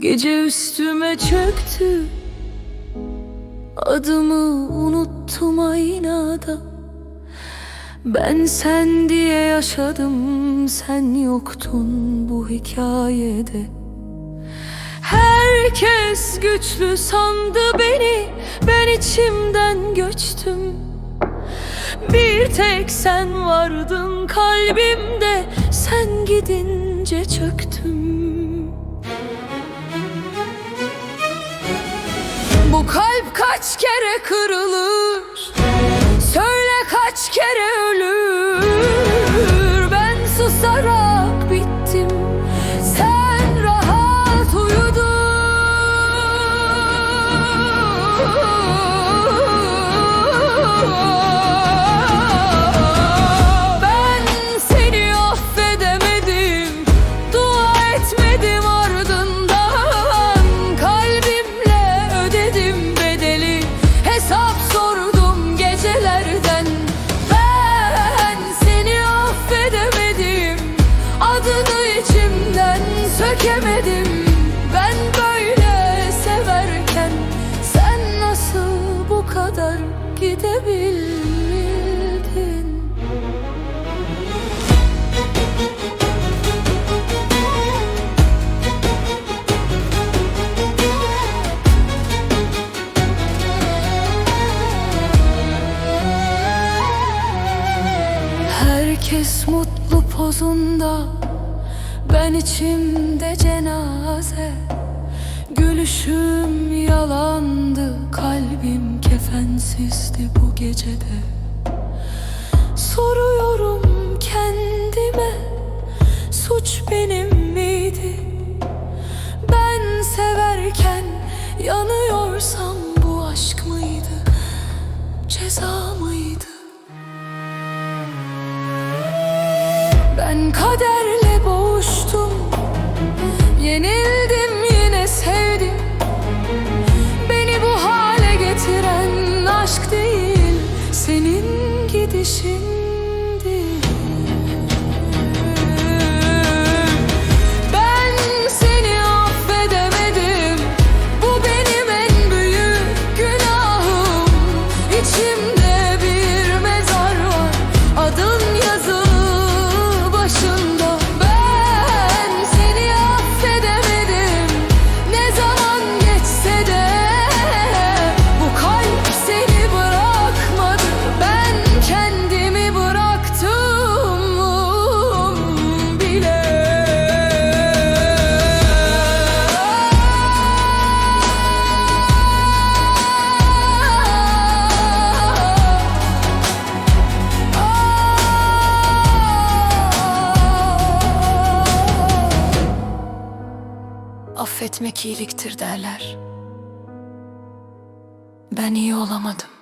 Gece üstüme çöktü. Adımı unuttum aynada. Ben sen diye yaşadım Sen yoktun bu hikayede. Herkes güçlü sandı beni Ben içimden göçtüm. Bir tek sen vardın kalbimde Sen gidince çöktüm Bu kalp kaç kere kırılır sökemedim Ben böyle severken. Sen nasıl bu kadar gidebildin Herkes mutlu pozunda Ben içimde cenaze Gülüşüm yalandı Kalbim kefensizdi bu gecede Soruyorum kendime Suç benim miydi? Ben severken yanıyorsam bu aşk mıydı? Ceza mıydı? Ben kaderle aşk değil Senin gidişindi Affetmek iyiliktir derler. Ben iyi olamadım.